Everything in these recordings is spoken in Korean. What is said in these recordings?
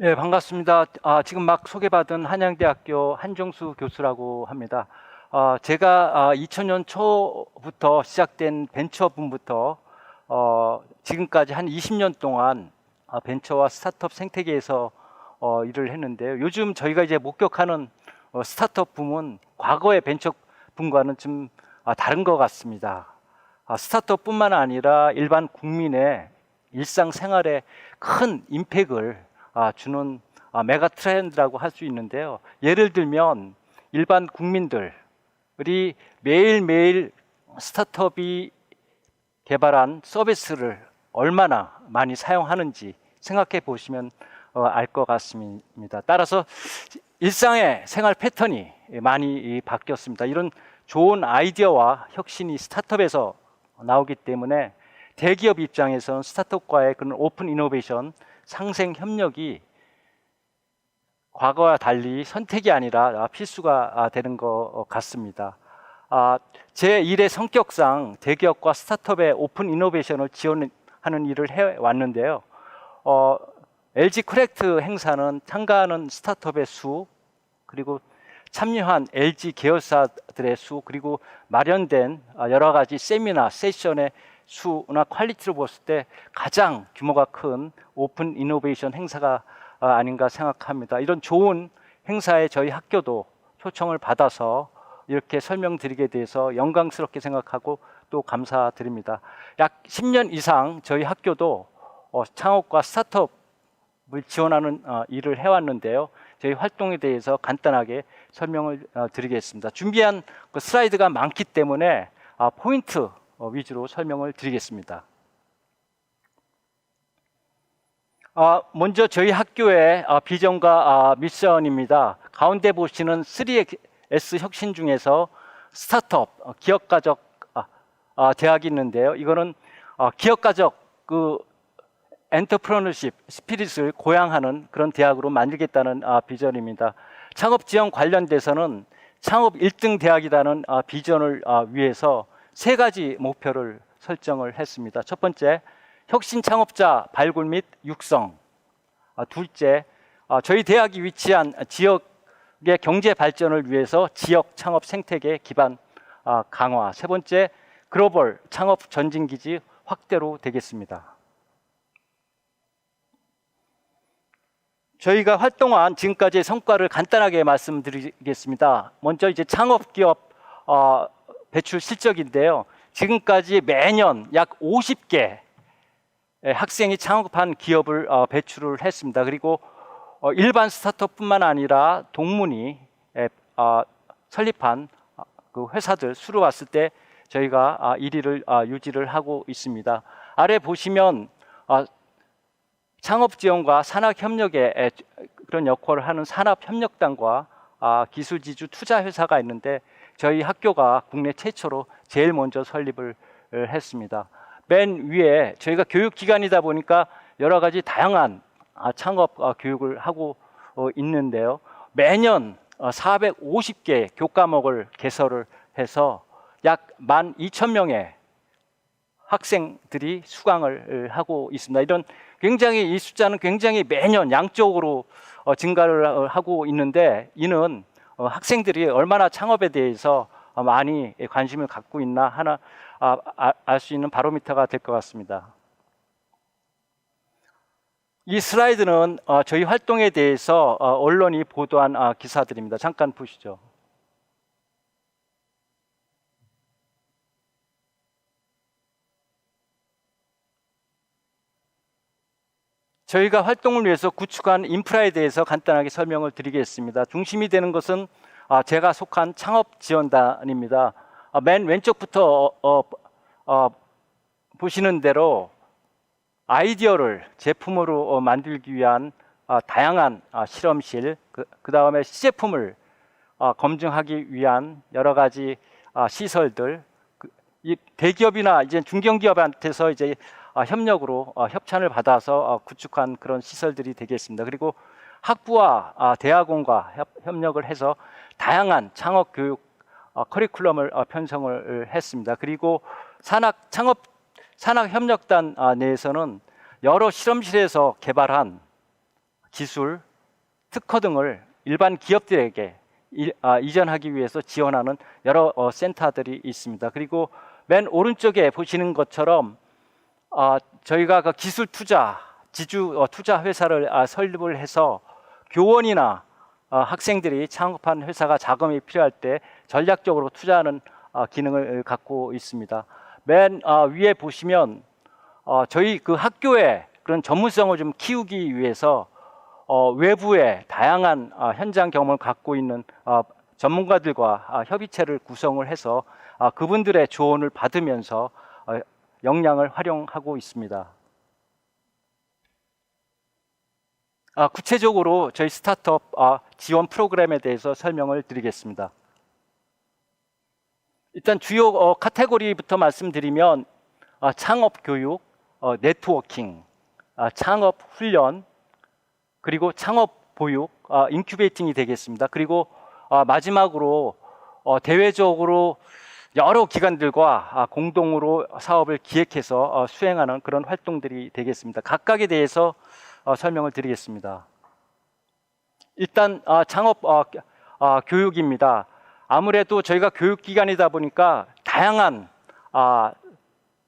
네, 반갑습니다. 아, 지금 막 소개받은 한양대학교 한정수 교수라고 합니다. 아, 제가 아, 2000년 초부터 시작된 벤처붐부터 어, 지금까지 한 20년 동안 아, 벤처와 스타트업 생태계에서 어, 일을 했는데요. 요즘 저희가 이제 목격하는 어, 스타트업 붐은 과거의 벤처 붐과는 좀 아, 다른 것 같습니다. 아, 스타트업뿐만 아니라 일반 국민의 일상 생활에 큰 임팩을 아, 주는 아, 메가 트렌드라고 할 수 있는데요. 예를 들면 일반 국민들이 매일매일 스타트업이 개발한 서비스를 얼마나 많이 사용하는지 생각해 보시면 어, 알것 같습니다. 따라서 일상의 생활 패턴이 많이 바뀌었습니다. 이런 좋은 아이디어와 혁신이 스타트업에서 나오기 때문에 대기업 입장에서는 스타트업과의 그런 오픈 이노베이션 상생 협력이 과거와 달리 선택이 아니라 필수가 되는 것 같습니다. 아, 제 일의 성격상 대기업과 스타트업의 오픈 이노베이션을 지원하는 일을 해왔는데요. 어, LG 코렉트 행사는 참가하는 스타트업의 수, 그리고 참여한 LG 계열사들의 수, 그리고 마련된 아, 여러 가지 세미나, 세션의 수나 퀄리티를 봤을 때 가장 규모가 큰 오픈 이노베이션 행사가 아, 아닌가 생각합니다. 이런 좋은 행사에 저희 학교도 초청을 받아서 이렇게 설명드리게 돼서 영광스럽게 생각하고 또 감사드립니다. 약 10년 이상 저희 학교도 어, 창업과 스타트업을 지원하는 어, 일을 해왔는데요. 저희 활동에 대해서 간단하게 설명을 어, 드리겠습니다. 준비한 그 슬라이드가 많기 때문에 아, 포인트 어, 위주로 설명을 드리겠습니다. 아, 먼저 저희 학교의 아, 비전과 아, 미션입니다. 가운데 보시는 3S 혁신 중에서 스타트업, 어, 기업가적 대학이 있는데요. 이거는 아, 기업가적 그 엔터프로너십 스피릿을 고양하는 그런 대학으로 만들겠다는 아, 비전입니다. 창업 지원 관련돼서는 창업 1등 대학이라는 아, 비전을 아, 위해서 세 가지 목표를 설정을 했습니다. 첫 번째, 혁신 창업자 발굴 및 육성. 아, 둘째, 아, 저희 대학이 위치한 지역의 경제 발전을 위해서 지역 창업 생태계 기반 아, 강화. 세 번째, 글로벌 창업 전진 기지 확대로 되겠습니다. 저희가 활동한 지금까지의 성과를 간단하게 말씀드리겠습니다. 먼저 이제 창업 기업 어, 배출 실적인데요. 지금까지 매년 약 50개 학생이 창업한 기업을 어, 배출을 했습니다. 그리고 어, 일반 스타트업뿐만 아니라 동문이 에, 어, 설립한 어, 그 회사들 수로 왔을 때 저희가 아, 1위를 아, 유지를 하고 있습니다. 아래 보시면 아, 창업 지원과 산학 협력에 에, 그런 역할을 하는 산업 협력단과 아, 기술 지주 투자 회사가 있는데 저희 학교가 국내 최초로 제일 먼저 설립을 어, 했습니다. 맨 위에 저희가 교육기관이다 보니까 여러 가지 다양한 아, 창업 아, 교육을 하고 어, 있는데요. 매년 450개 교과목을 개설을 해서 약 12,000명의 학생들이 수강을 하고 있습니다. 이런 굉장히 이 숫자는 굉장히 매년 양적으로 어, 증가를 하고 있는데 이는 어, 학생들이 얼마나 창업에 대해서 어, 많이 관심을 갖고 있나 하나 아, 알수 있는 바로미터가 될 것 같습니다. 이 슬라이드는 어, 저희 활동에 대해서 어, 언론이 보도한 어, 기사들입니다. 잠깐 보시죠. 저희가 활동을 위해서 구축한 인프라에 대해서 간단하게 설명을 드리겠습니다. 중심이 되는 것은 아, 제가 속한 창업 지원단입니다. 아, 맨 왼쪽부터 어, 어, 어, 보시는 대로 아이디어를 제품으로 어, 만들기 위한 아, 다양한 아, 실험실, 그, 그 다음에 시제품을 아, 검증하기 위한 여러 가지 아, 시설들, 그, 이 대기업이나 이제 중견기업한테서 이제 아, 협력으로 어, 협찬을 받아서 어, 구축한 그런 시설들이 되겠습니다. 그리고 학부와 아, 대학원과 협, 협력을 해서 다양한 창업 교육 어, 커리큘럼을 어, 편성을 했습니다. 그리고 산학 창업 산학 협력단 아, 내에서는 여러 실험실에서 개발한 기술, 특허 등을 일반 기업들에게 일- 아, 이전하기 위해서 지원하는 여러 어, 센터들이 있습니다. 그리고 맨 오른쪽에 보시는 것처럼 아, 저희가 그 기술 투자 지주 어, 투자 회사를 아, 설립을 해서 교원이나 어, 학생들이 창업한 회사가 자금이 필요할 때 전략적으로 투자하는 어, 기능을 갖고 있습니다. 맨 어, 위에 보시면 어, 저희 그 학교에 그런 전문성을 좀 키우기 위해서 어, 외부의 다양한 어, 현장 경험을 갖고 있는 어, 전문가들과 아, 협의체를 구성을 해서 아, 그분들의 조언을 받으면서 어, 역량을 활용하고 있습니다. 아, 구체적으로 저희 스타트업 아, 지원 프로그램에 대해서 설명을 드리겠습니다. 일단 주요 어, 카테고리부터 말씀드리면 아, 창업 교육, 어, 네트워킹, 아, 창업 훈련, 그리고 창업 보육, 아, 인큐베이팅이 되겠습니다. 그리고 아, 마지막으로 어, 대외적으로 여러 기관들과 아, 공동으로 사업을 기획해서 어, 수행하는 그런 활동들이 되겠습니다. 각각에 대해서 어, 설명을 드리겠습니다. 일단 아, 창업 어, 아, 교육입니다. 아무래도 저희가 교육기관이다 보니까 다양한 아,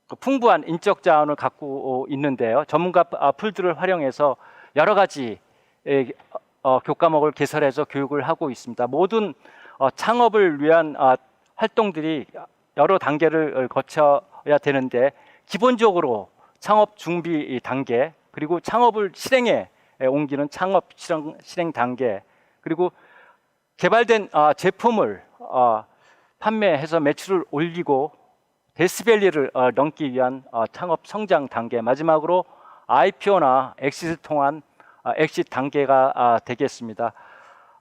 그 풍부한 인적 자원을 갖고 있는데요. 전문가 아, 풀들을 활용해서 여러 가지 교과목을 개설해서 교육을 하고 있습니다. 모든 어, 창업을 위한 아, 활동들이 여러 단계를 거쳐야 되는데 기본적으로 창업 준비 단계 그리고 창업을 실행에 옮기는 창업 실행, 실행 단계 그리고 개발된 아, 제품을 아, 판매해서 매출을 올리고 데스밸리를 어, 넘기 위한 어, 창업 성장 단계 마지막으로 IPO나 엑시트를 통한 아, 엑시트 단계가 아, 되겠습니다.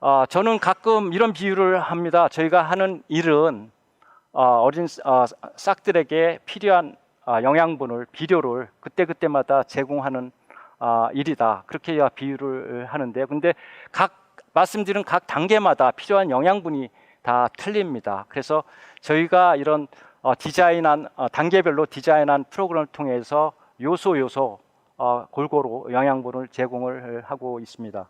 아, 저는 가끔 이런 비유를 합니다. 저희가 하는 일은 아, 어린 아, 싹들에게 필요한 아, 영양분을 비료를 그때 그때마다 제공하는 아, 일이다. 그렇게 비유를 하는데, 근데 각 말씀드린 각 단계마다 필요한 영양분이 다 틀립니다. 그래서 저희가 이런 어, 디자인한 어, 단계별로 디자인한 프로그램을 통해서 요소 요소 어, 골고루 영양분을 제공을 하고 있습니다.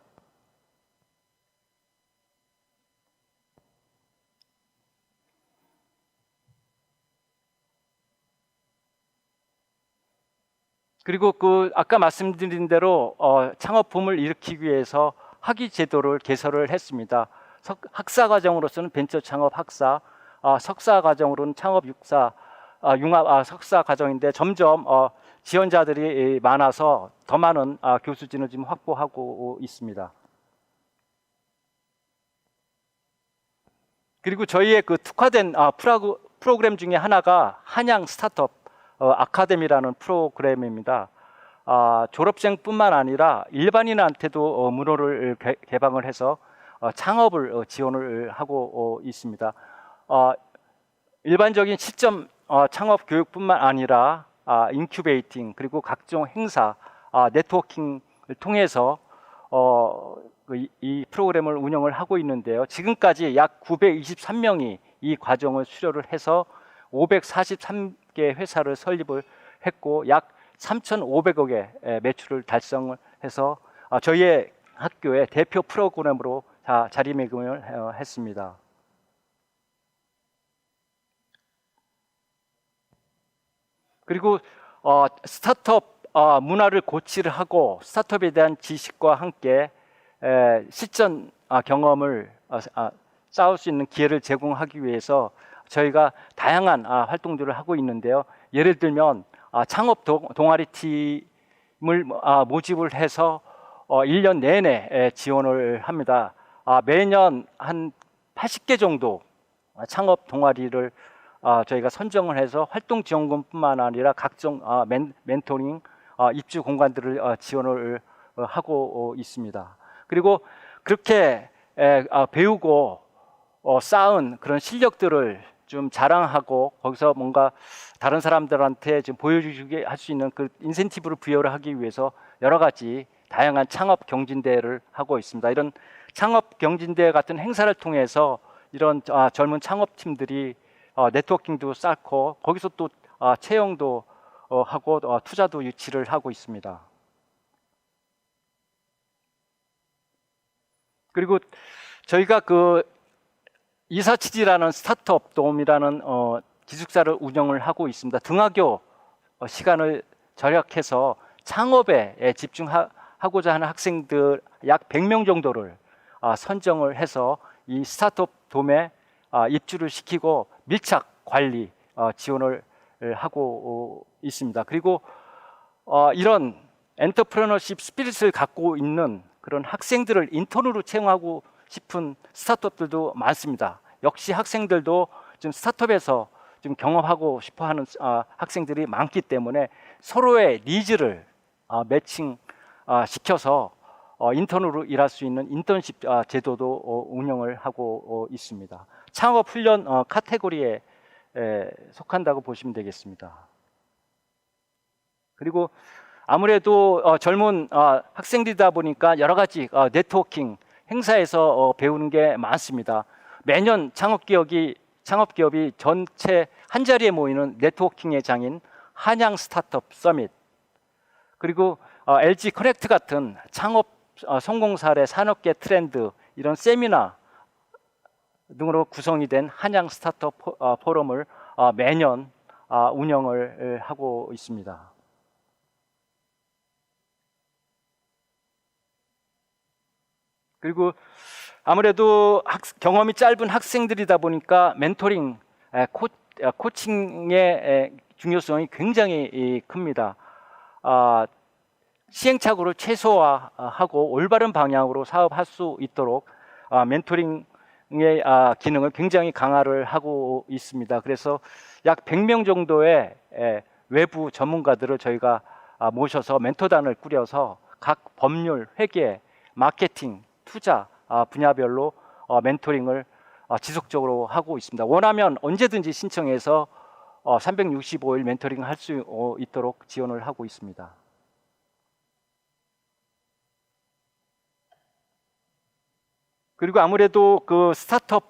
그리고 그 아까 말씀드린 대로 어, 창업 붐을 일으키기 위해서 학위 제도를 개설을 했습니다. 석- 학사 과정으로서는 벤처 창업 학사, 아, 석사 과정으로는 창업 육사, 아, 융합 아, 석사 과정인데 점점 어, 지원자들이 많아서 더 많은 아, 교수진을 지금 확보하고 있습니다. 그리고 저희의 그 특화된 아, 프로그램 중에 하나가 한양 스타트업 어, 아카데미라는 프로그램입니다. 아, 졸업생뿐만 아니라 일반인한테도 어, 문호를 개, 개방을 해서 어, 창업을 어, 지원을 하고 어, 있습니다. 어, 일반적인 시점 어, 창업 교육뿐만 아니라 아, 인큐베이팅 그리고 각종 행사, 아, 네트워킹을 통해서 어, 그 이, 이 프로그램을 운영을 하고 있는데요. 지금까지 약 923명이 이 과정을 수료를 해서 543 개 회사를 설립을 했고 약 3,500억의 매출을 달성을 해서 아, 저희의 학교의 대표 프로그램으로 자, 자리매김을 어, 했습니다. 그리고 어, 스타트업 어, 문화를 고치를 하고 스타트업에 대한 지식과 함께 에, 실전 아, 경험을 아, 아, 쌓을 수 있는 기회를 제공하기 위해서 저희가 다양한 아, 활동들을 하고 있는데요. 예를 들면 아, 창업 동, 동아리 팀을 아, 모집을 해서 어, 1년 내내 에, 지원을 합니다. 아, 매년 한 80개 정도 아, 창업 동아리를 아, 저희가 선정을 해서 활동 지원금뿐만 아니라 각종 아, 멘, 멘토링, 아, 입주 공간들을 아, 지원을 어, 하고 어, 있습니다. 그리고 그렇게 에, 아, 배우고 어, 쌓은 그런 실력들을 좀 자랑하고 거기서 뭔가 다른 사람들한테 좀 보여주게 할 수 있는 그 인센티브를 부여를 하기 위해서 여러 가지 다양한 창업 경진대회를 하고 있습니다. 이런 창업 경진대회 같은 행사를 통해서 이런 아, 젊은 창업팀들이 어, 네트워킹도 쌓고 거기서 또 아, 채용도 어, 하고 어, 투자도 유치를 하고 있습니다. 그리고 저희가 그 이사치지라는 스타트업 도움이라는 어, 기숙사를 운영을 하고 있습니다. 등하교 어, 시간을 절약해서 창업에 예, 집중하고자 하는 학생들 약 100명 정도를 아, 선정을 해서 이 스타트업 돔에 아, 입주를 시키고 밀착 관리 어, 지원을 하고 어, 있습니다. 그리고 어, 이런 엔터프레너십 스피릿을 갖고 있는 그런 학생들을 인턴으로 채용하고 싶은 스타트업들도 많습니다. 역시 학생들도 좀 스타트업에서 좀 경험하고 싶어하는 아, 학생들이 많기 때문에 서로의 니즈를 아, 매칭 아, 시켜서 어, 인턴으로 일할 수 있는 인턴십 아, 제도도 어, 운영을 하고 어, 있습니다. 창업 훈련 어, 카테고리에 에, 속한다고 보시면 되겠습니다. 그리고 아무래도 어, 젊은 어, 학생들이다 보니까 여러 가지 어, 네트워킹 행사에서 어, 배우는 게 많습니다. 매년 창업 기업이 창업 기업이 전체 한 자리에 모이는 네트워킹의 장인 한양 스타트업 서밋 그리고 어, LG 커넥트 같은 창업 어, 성공 사례 산업계 트렌드 이런 세미나 등으로 구성이 된 한양 스타트업 포, 어, 포럼을 어, 매년 어, 운영을 하고 있습니다. 그리고 아무래도 학, 경험이 짧은 학생들이다 보니까 멘토링, 에, 코, 에, 코칭의 에, 중요성이 굉장히 이, 큽니다. 아, 시행착오를 최소화하고 올바른 방향으로 사업할 수 있도록 아, 멘토링의 아, 기능을 굉장히 강화를 하고 있습니다. 그래서 약 100명 정도의 에, 외부 전문가들을 저희가 아, 모셔서 멘토단을 꾸려서 각 법률, 회계, 마케팅, 투자 아, 분야별로 어, 멘토링을 어, 지속적으로 하고 있습니다. 원하면 언제든지 신청해서 어, 365일 멘토링 할 수 있도록 지원을 하고 있습니다. 그리고 아무래도 그 스타트업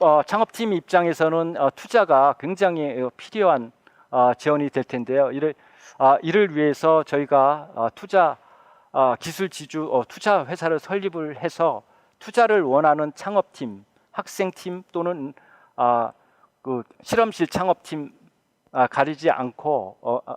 어, 창업팀 입장에서는 어, 투자가 굉장히 어, 필요한 어, 지원이 될 텐데요. 이를 아, 위해서 저희가 어, 투자 어, 기술 지주 어, 투자 회사를 설립을 해서 투자를 원하는 창업팀, 학생팀 또는 아, 그 실험실 창업팀 아, 가리지 않고 어, 아,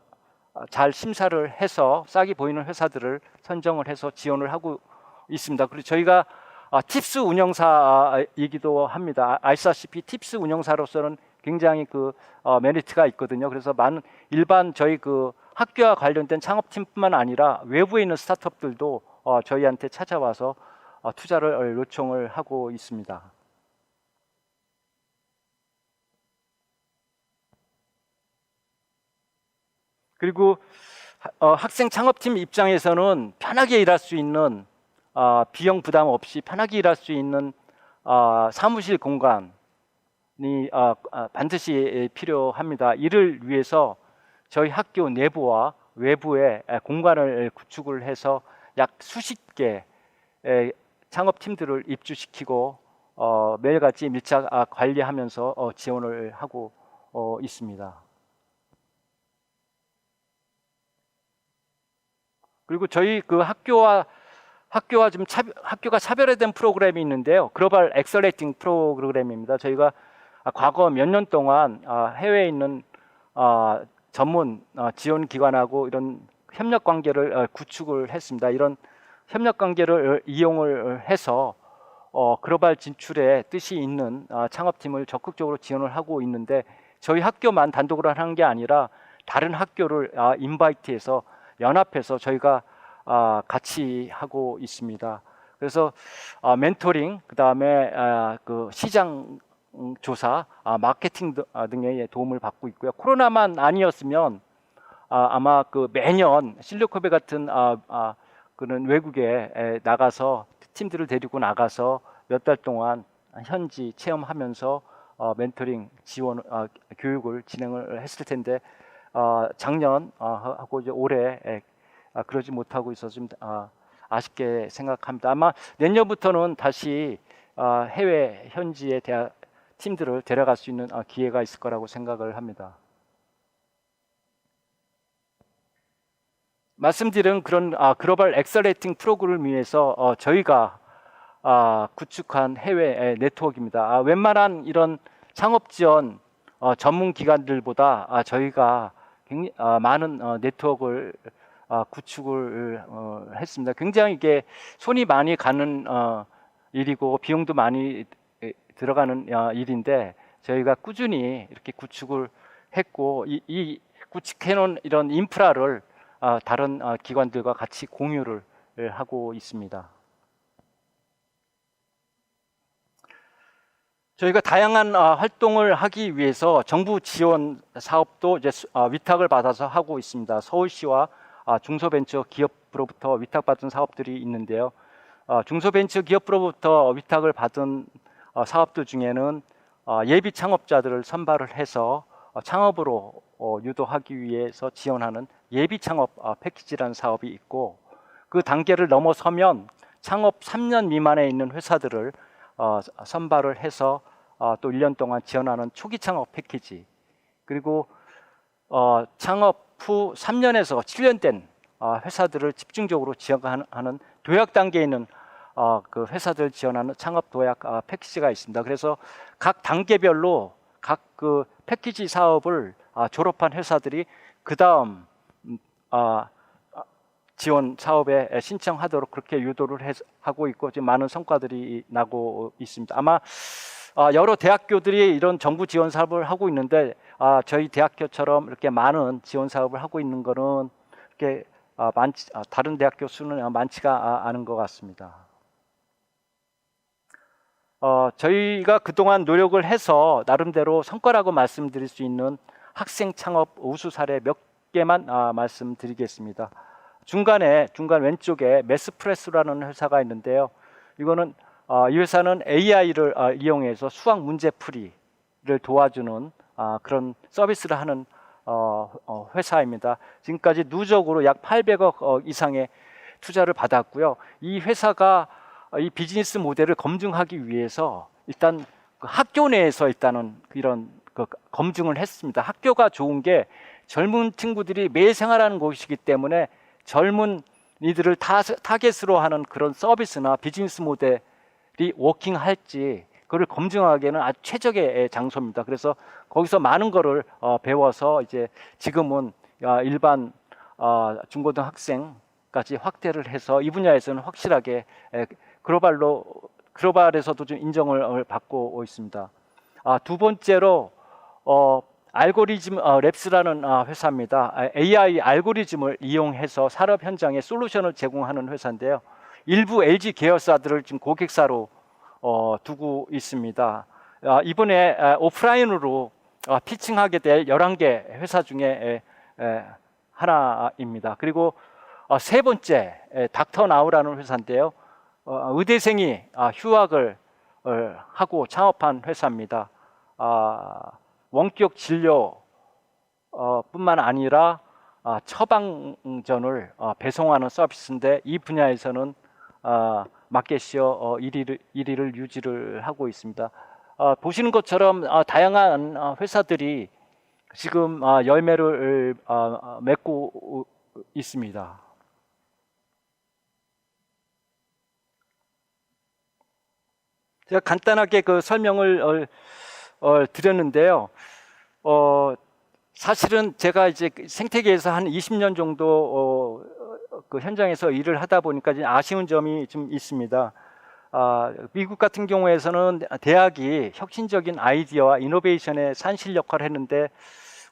아, 잘 심사를 해서 싹이 보이는 회사들을 선정을 해서 지원을 하고 있습니다. 그리고 저희가 아, 팁스 운영사이기도 합니다. 아, 아시다시피 팁스 운영사로서는 굉장히 그 어, 메리트가 있거든요. 그래서 많은 일반 저희 그 학교와 관련된 창업팀뿐만 아니라 외부에 있는 스타트업들도 어, 저희한테 찾아와서 어, 투자를 요청을 하고 있습니다. 그리고 어, 학생 창업팀 입장에서는 편하게 일할 수 있는 어, 비용 부담 없이 편하게 일할 수 있는 어, 사무실 어, 어, 반드시 필요합니다. 이를 위해서 저희 학교 내부와 외부에 공간을 구축을 해서 약 수십 개 창업팀들을 입주시키고 어, 매일같이 밀착 아, 관리하면서 어, 지원을 하고 어, 있습니다. 그리고 저희 그 학교와 학교와 좀 차별, 학교가 차별화된 프로그램이 있는데요. 글로벌 엑셀레이팅 프로그램입니다. 저희가 아, 과거 몇 년 동안 아, 해외에 있는 아, 전문 지원 기관하고 이런 협력 관계를 구축을 했습니다. 이런 협력 관계를 이용을 해서 어, 글로벌 진출에 뜻이 있는 어, 창업팀을 적극적으로 지원을 하고 있는데 저희 학교만 단독으로 하는 게 아니라 다른 학교를 아, 인바이트해서 연합해서 저희가 아, 같이 하고 있습니다. 그래서 아, 멘토링 그 다음에 아, 그 시장 조사, 아, 마케팅 등, 아, 등의 도움을 받고 있고요. 코로나만 아니었으면 아, 아마 그 매년 실리코베 같은 그는 외국에 나가서 팀들을 데리고 나가서 몇 달 동안 현지 체험하면서 어, 멘토링 지원 어, 교육을 진행을 했을 텐데 어, 작년 어, 하고 이제 올해 그러지 못하고 있어서 좀 아, 아쉽게 생각합니다. 아마 내년부터는 다시 아, 해외 현지의 대학 팀들을 데려갈 수 있는 아, 기회가 있을 거라고 생각을 합니다. 말씀드린 그런 아, 글로벌 엑셀레이팅 프로그램을 위해서 어, 저희가 아, 구축한 해외 네트워크입니다. 아, 웬만한 이런 창업 지원 어, 전문 기관들보다 아, 저희가 많은 어, 네트워크를 아, 구축을 어, 했습니다. 굉장히 이게 손이 많이 가는 어, 일이고 비용도 많이 에, 들어가는 어, 일인데 저희가 꾸준히 이렇게 구축을 했고 이, 이 구축해놓은 이런 인프라를 어, 다른 어, 기관들과 같이 공유를 예, 하고 있습니다. 저희가 다양한 어, 활동을 하기 위해서 정부 지원 사업도 이제 위탁을 받아서 하고 있습니다. 서울시와 아, 중소벤처 기업으로부터 위탁받은 사업들이 있는데요. 어, 중소벤처 기업으로부터 위탁을 받은 어, 사업들 중에는 어, 예비 창업자들을 선발을 해서 어, 창업으로 어, 유도하기 위해서 지원하는 예비 창업 어, 패키지라는 사업이 있고 그 단계를 넘어서면 창업 3년 미만에 있는 회사들을 어, 선발을 해서 어, 또 1년 동안 지원하는 초기 창업 패키지. 그리고 어, 창업 후 3년에서 7년 된 어, 회사들을 집중적으로 지원하는 도약 단계에 있는 어, 그 회사들 지원하는 창업 도약 어, 패키지가 있습니다. 그래서 각 단계별로 각 그 패키지 사업을 아, 졸업한 회사들이 그 다음 아, 지원 사업에 신청하도록 그렇게 유도를 해- 하고 있고 지금 많은 성과들이 나고 있습니다. 아마 아, 여러 대학교들이 이런 정부 지원 사업을 하고 있는데 아, 저희 대학교처럼 이렇게 많은 지원 사업을 하고 있는 거는 이렇게 아, 많지, 아, 다른 대학교 수는 많지가 아, 않은 것 같습니다. 어, 저희가 그동안 노력을 해서 나름대로 성과라고 말씀드릴 수 있는 학생 창업 우수 사례 몇 개만 아, 말씀드리겠습니다. 중간에 중간 왼쪽에 메스프레스라는 회사가 있는데요. 이거는 어, 이 회사는 AI를 어, 이용해서 수학 문제 풀이를 도와주는 아, 그런 서비스를 하는 어, 어, 회사입니다. 지금까지 누적으로 약 800억 어, 이상의 투자를 받았고요. 이 회사가 어, 이 비즈니스 모델을 검증하기 위해서 일단 그 학교 내에서 일단은 이런 그 검증을 했습니다. 학교가 좋은 게 젊은 친구들이 매일 생활하는 곳이기 때문에 젊은 이들을 타, 타겟으로 하는 그런 서비스나 비즈니스 모델이 워킹할지 그걸 검증하기에는 아주 최적의 장소입니다. 그래서 거기서 많은 거를 어, 배워서 이제 지금은 어, 일반 어, 중고등 학생까지 확대를 해서 이 분야에서는 확실하게 에, 글로벌로 글로벌에서도 좀 인정을 어, 받고 있습니다. 아, 두 번째로 어, 알고리즘 어, 랩스라는 어, 회사입니다. 아, AI 알고리즘을 이용해서 산업 현장에 솔루션을 제공하는 회사인데요. 일부 LG 계열사들을 지금 고객사로 어, 두고 있습니다. 아, 이번에 아, 오프라인으로 아, 피칭하게 될 11개 회사 중에 에, 에, 하나입니다. 그리고 어, 세 번째 에, 닥터 나우라는 회사인데요. 어, 의대생이 아, 휴학을 어, 하고 창업한 회사입니다. 아, 원격 진료 어, 뿐만 아니라 아, 처방전을 어, 배송하는 서비스인데 이 분야에서는 아, 마켓시어 어, 1위를, 1위를 유지를 하고 있습니다. 아, 보시는 것처럼 아, 다양한 아, 회사들이 지금 아, 열매를 아, 아, 맺고 있습니다. 제가 간단하게 그 설명을 어, 어, 드렸는데요. 어, 사실은 제가 이제 생태계에서 한 20년 정도 어, 그 현장에서 일을 하다 보니까 좀 아쉬운 점이 좀 있습니다. 아, 미국 같은 경우에서는 대학이 혁신적인 아이디어와 이노베이션의 산실 역할을 했는데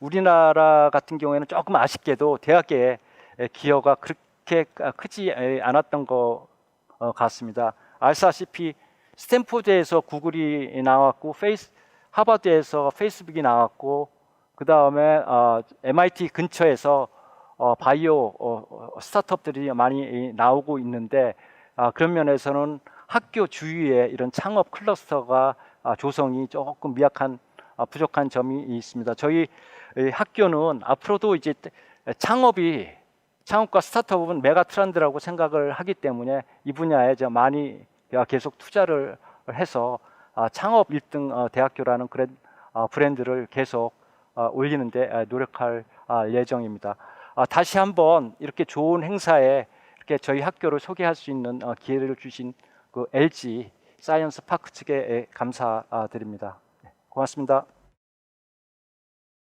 우리나라 같은 경우에는 조금 아쉽게도 대학의 기여가 그렇게 크지 않았던 것 어, 같습니다. 아시다시피 스탠포드에서 구글이 나왔고 페이스 하버드에서 페이스북이 나왔고 그 다음에 어, MIT 근처에서 어, 바이오 어, 스타트업들이 많이 나오고 있는데 아, 그런 면에서는 학교 주위에 이런 창업 클러스터가 아, 조성이 조금 미약한 아, 부족한 점이 있습니다. 저희 이 학교는 앞으로도 이제 창업이 창업과 스타트업은 메가 트렌드라고 생각을 하기 때문에 이 분야에 많이 계속 투자를 해서 아, 창업 1등 어, 대학교라는 어, 브랜드를 계속 어, 올리는데 아, 노력할 아, 예정입니다. 아, 다시 한번 이렇게 좋은 행사에 이렇게 저희 학교를 소개할 수 있는 어, 기회를 주신 그 LG 사이언스 파크 측에 감사드립니다. 네, 고맙습니다.